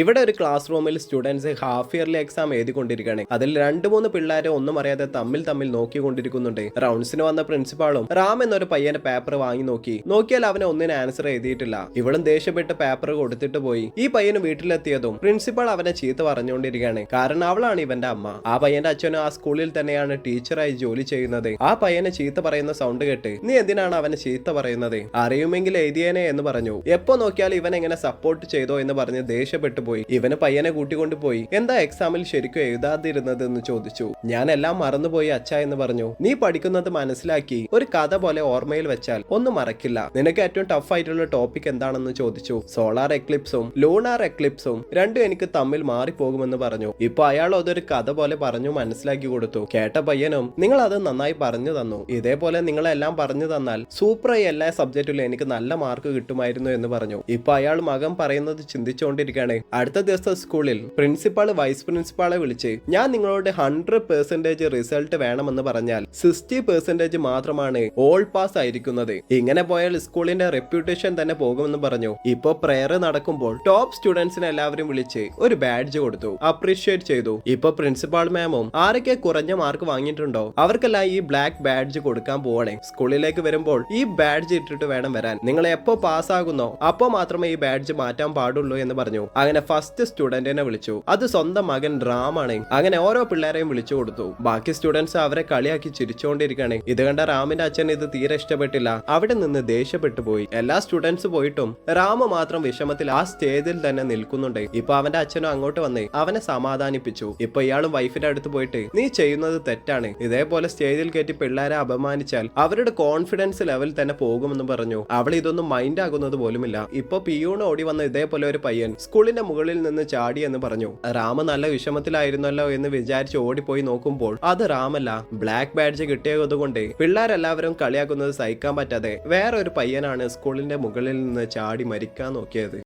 ഇവിടെ ഒരു ക്ലാസ് റൂമിൽ സ്റ്റുഡൻസ് ഹാഫ് ഇയർലി എക്സാം എഴുതിക്കൊണ്ടിരിക്കുകയാണ്. അതിൽ രണ്ട് മൂന്ന് പിള്ളേരെ ഒന്നും അറിയാതെ തമ്മിൽ തമ്മിൽ നോക്കിക്കൊണ്ടിരിക്കുന്നുണ്ട്. റൗണ്ട്സിന് വന്ന പ്രിൻസിപ്പാളും റാം എന്നൊരു പയ്യന്റെ പേപ്പർ വാങ്ങി നോക്കി. നോക്കിയാൽ അവനെ ഒന്നിന് ആൻസർ എഴുതിയിട്ടില്ല. ഇവളും ദേഷ്യപ്പെട്ട് പേപ്പർ കൊടുത്തിട്ട് പോയി. ഈ പയ്യന് വീട്ടിലെത്തിയതും പ്രിൻസിപ്പാൾ അവനെ ചീത്ത പറഞ്ഞുകൊണ്ടിരിക്കുകയാണ്. കാരണം അവളാണ് ഇവന്റെ അമ്മ. ആ പയ്യന്റെ അച്ഛനും ആ സ്കൂളിൽ തന്നെയാണ് ടീച്ചറായി ജോലി ചെയ്യുന്നത്. ആ പയ്യനെ ചീത്ത പറയുന്ന സൗണ്ട് കേട്ട് നീ എന്തിനാണ് അവനെ ചീത്ത പറയുന്നത്? അറിയുമെങ്കിൽ എഴുതിയേനെ എന്ന് പറഞ്ഞു. എപ്പോ നോക്കിയാൽ ഇവൻ എങ്ങനെ സപ്പോർട്ട് ചെയ്തോ എന്ന് പറഞ്ഞ് ദേഷ്യപ്പെട്ടു പോയി. ഇവന് പയ്യനെ കൂട്ടിക്കൊണ്ടു പോയി. എന്താ എക്സാമിൽ ശരിക്കും എഴുതാതിരുന്നത് എന്ന് ചോദിച്ചു. ഞാൻ എല്ലാം മറന്നുപോയി അച്ഛ എന്ന് പറഞ്ഞു. നീ പഠിക്കുന്നത് മനസ്സിലാക്കി. ഒരു കഥ പോലെ ഓർമ്മയിൽ വെച്ചാൽ ഒന്നും മറക്കില്ല. നിനക്ക് ഏറ്റവും ടഫ് ആയിട്ടുള്ള ടോപ്പിക് എന്താണെന്ന് ചോദിച്ചു. സോളാർ എക്ലിപ്സും ലൂണാർ എക്ലിപ്സും രണ്ടും എനിക്ക് തമ്മിൽ മാറിപ്പോകുമെന്ന് പറഞ്ഞു. ഇപ്പൊ അയാൾ അതൊരു കഥ പോലെ പറഞ്ഞു മനസ്സിലാക്കി കൊടുത്തു. കേട്ട പയ്യനും നിങ്ങൾ അത് നന്നായി പറഞ്ഞു തന്നു. ഇതേപോലെ നിങ്ങളെല്ലാം പറഞ്ഞു തന്നാൽ സൂപ്പറായി എല്ലാ സബ്ജക്റ്റിലും എനിക്ക് നല്ല മാർക്ക് കിട്ടുമായിരുന്നു എന്ന് പറഞ്ഞു. ഇപ്പൊ അയാൾ മകൻ പറയുന്നത് ചിന്തിച്ചുകൊണ്ടിരിക്കുകയാണ് അടുത്ത ദിവസം സ്കൂളിൽ പ്രിൻസിപ്പാൾ വൈസ് പ്രിൻസിപ്പാളെ വിളിച്ച് ഞാൻ നിങ്ങളോട് ഹൺഡ്രഡ് പെർസെന്റേജ് റിസൾട്ട് വേണമെന്ന് പറഞ്ഞാൽ സിക്സ്റ്റി പെർസെന്റേജ് മാത്രമാണ് ഓൾ പാസ് ആയിരിക്കുന്നത്. ഇങ്ങനെ പോയാൽ സ്കൂളിന്റെ റെപ്യൂട്ടേഷൻ തന്നെ പോകുമെന്ന് പറഞ്ഞു. ഇപ്പൊ പ്രെയർ നടക്കുമ്പോൾ ടോപ്പ് സ്റ്റുഡൻസിനെ എല്ലാവരും വിളിച്ച് ഒരു ബാഡ്ജ് കൊടുത്തു. അപ്രീഷിയേറ്റ് ചെയ്തു. ഇപ്പൊ പ്രിൻസിപ്പാൾ മാമും ആരൊക്കെ കുറഞ്ഞ മാർക്ക് വാങ്ങിയിട്ടുണ്ടോ അവർക്കെല്ലാം ഈ ബ്ലാക്ക് ബാഡ്ജ് കൊടുക്കാൻ പോവണേ. സ്കൂളിലേക്ക് വരുമ്പോൾ ഈ ബാഡ്ജ് ഇട്ടിട്ട് വേണം വരാൻ. നിങ്ങൾ എപ്പോ പാസ്സാകുന്നോ അപ്പോ മാത്രമേ ഈ ബാഡ്ജ് മാറ്റാൻ പാടുള്ളൂ എന്ന് പറഞ്ഞു. അങ്ങനെ ഫസ്റ്റ് സ്റ്റുഡന്റിനെ വിളിച്ചു. അത് സ്വന്തം മകൻ റാമാണ്. അങ്ങനെ ഓരോ പിള്ളേരെയും വിളിച്ചു കൊടുത്തു. ബാക്കി സ്റ്റുഡൻസ് അവരെ കളിയാക്കി ചിരിച്ചുകൊണ്ടിരിക്കുകയാണ് ഇത് കണ്ട റാമിന്റെ അച്ഛൻ ഇത് തീരെ ഇഷ്ടപ്പെട്ടില്ല. അവിടെ നിന്ന് ദേഷ്യപ്പെട്ടു പോയി. എല്ലാ സ്റ്റുഡൻസ് പോയിട്ടും റാമ മാത്രം വിഷമത്തിൽ ആ സ്റ്റേജിൽ തന്നെ നിൽക്കുന്നുണ്ട്. ഇപ്പൊ അവന്റെ അച്ഛനും അങ്ങോട്ട് വന്ന് അവനെ സമാധാനിപ്പിച്ചു. ഇപ്പൊ ഇയാളും വൈഫിന്റെ അടുത്ത് പോയിട്ട് നീ ചെയ്യുന്നത് തെറ്റാണ്. ഇതേപോലെ സ്റ്റേജിൽ കയറ്റി പിള്ളേരെ അപമാനിച്ചാൽ അവരുടെ കോൺഫിഡൻസ് ലെവൽ തന്നെ പോകുമെന്ന് പറഞ്ഞു. അവൾ ഇതൊന്നും മൈൻഡ് ആകുന്നത് പോലുമില്ല. ഇപ്പൊ പിയൂണ് ഓടി വന്ന ഇതേപോലെ ഒരു പയ്യൻ സ്കൂളിന്റെ മുകളിൽ നിന്ന് ചാടി എന്ന് പറഞ്ഞു. രാമ നല്ല വിഷമത്തിലായിരുന്നല്ലോ എന്ന് വിചാരിച്ച് ഓടിപ്പോയി നോക്കുമ്പോൾ അത് റാമല്ല ബ്ലാക്ക് ബാഡ്ജ് കിട്ടിയതുകൊണ്ട് പിള്ളേരെല്ലാവരും കളിയാക്കുന്നത് സഹിക്കാൻ പറ്റാതെ വേറൊരു പയ്യനാണ് സ്കൂളിന്റെ മുകളിൽ നിന്ന് ചാടി മരിക്കാൻ നോക്കിയത്.